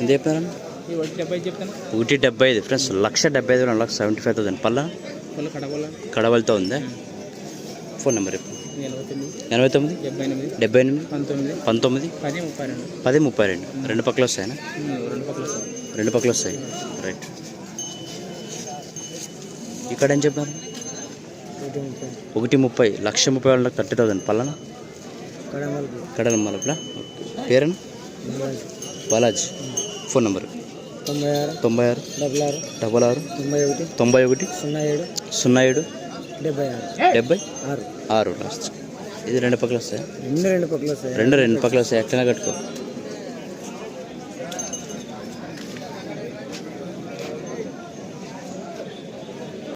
ఎంత ఒకటి డెబ్బై ఐదు ఫ్రెండ్స్ లక్ష డెబ్బై ఐదు రెండు లక్ష సెవెంటీ ఫైవ్ థౌసండ్. పల్లా కడవలతో ఉందా? ఫోన్ నెంబర్ ఎనభై తొమ్మిది. డెబ్బై ఎనిమిది. పంతొమ్మిది. పది ముప్పై రెండు. రెండు. పక్కల వస్తాయనా? రెండు పక్కల వస్తాయి. రైట్. ఇక్కడ ఏం చెప్పారు? ఒకటి ముప్పై లక్ష ముప్పై వాళ్ళకి థర్టీ థౌసండ్ పల్లన కడల మలపలా పేరేనా బాలాజీ. Phone number? తొంభై ఆరు. తొంభై ఆరు. డబల్ ఆరు. డబల్ ఆరు. తొంభై ఒకటి. తొంభై ఒకటి. సున్నా ఏడు. సున్నా ఏడు. డెబ్బై ఆరు. డెబ్బై? ఆరు. ఆరు. లాస్ట్ ఇది రెండు పక్కలు వస్తాయి? రెండు రెండు పక్కల సార్ రెండు రెండు పక్కలు వస్తాయి? ఎట్లైనా కట్టుకో.